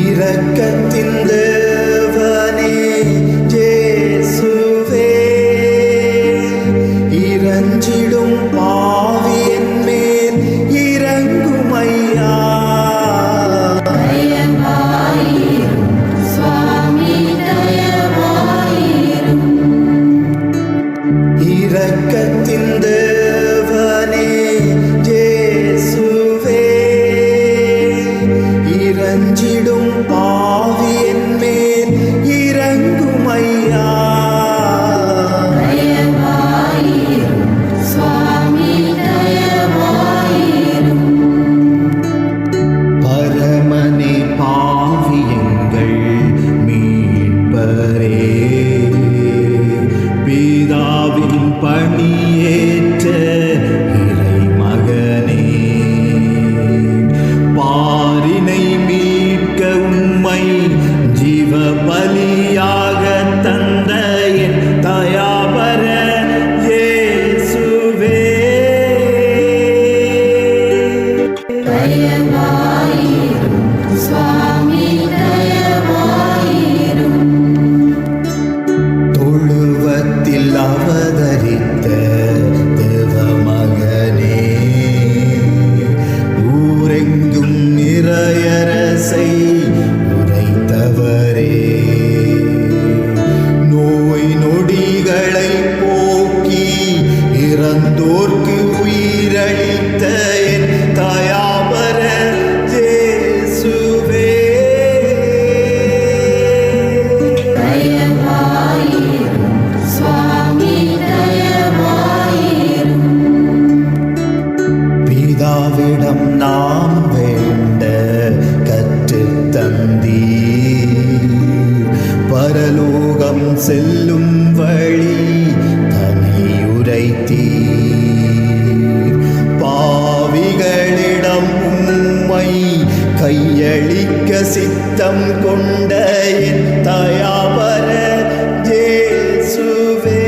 ഇറക്കത്തിന്റെ நொந்தோர்க்கு உயிரளித்த என் தாயாவர ஜேசுவே பிதாவிடம் நாம் வேண்ட கற்றுத் தந்தீர் பரலோகம் செல்ல எளிக்க சித்தம் கொண்ட என் தயாவர ஜேசுவே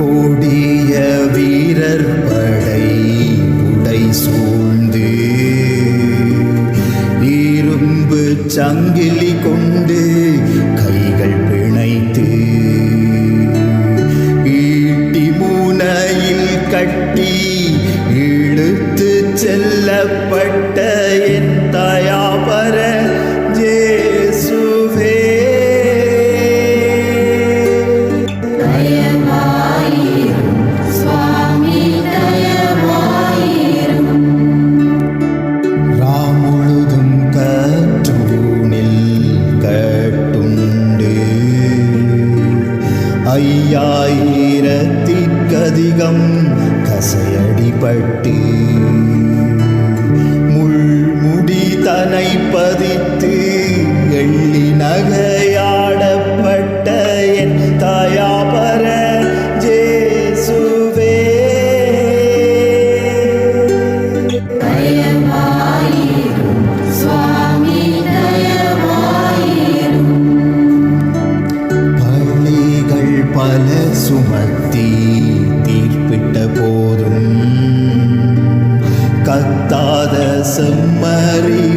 கொடிய வீரர் படை உடை சூழ்ந்து இரும்பு சங்கிலி ஐயாயிரத்திற்கதிகம் கசையடிபட்டு முள்முடி தனை பதித்து எள்ளி நகர் semari.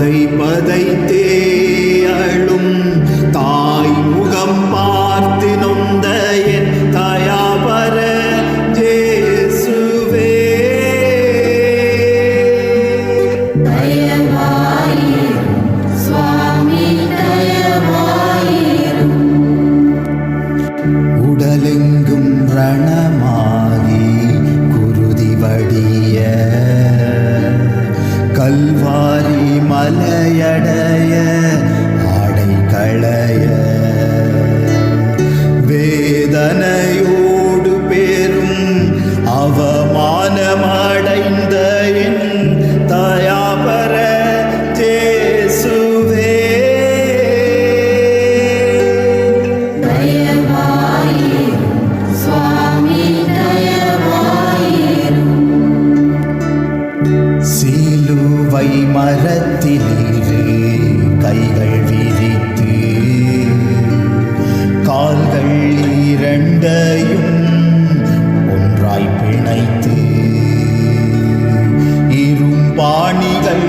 அதை பதைத்தே சிலுவை மரத்திலே கைகள் விரித்து கால்கள் இரண்டையும் ஒன்றாய் பிணைத்து இரும்பாணிகள்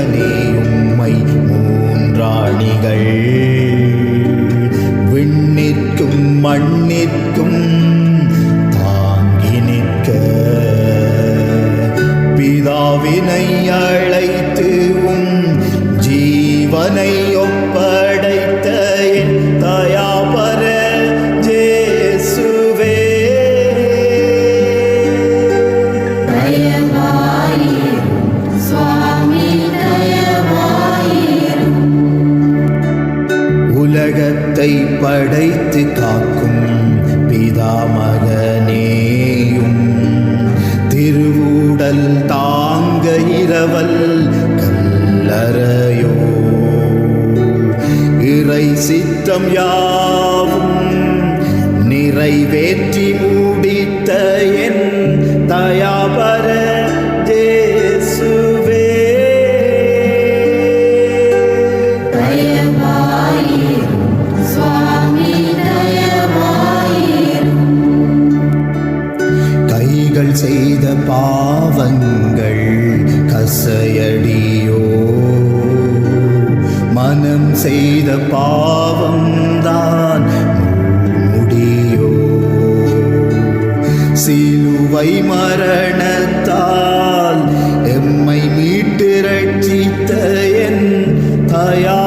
தேவனே உம்மை மூன்றாணிகள். விண்ணிற்கும் மண்ணிற்கும் தாங்கி நிற்க. பிதாவினை அழைத்து உம் ஜீவனை ஒப்ப சித்தம் யாவும் நிறைவேற்றி தானம் செய்த பாவம்தான் முடியோ. சிலுவை மரணத்தால் எம்மை மீட்டு ரட்சித்த என் தயா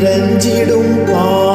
நிறைஞ்சிடும் கா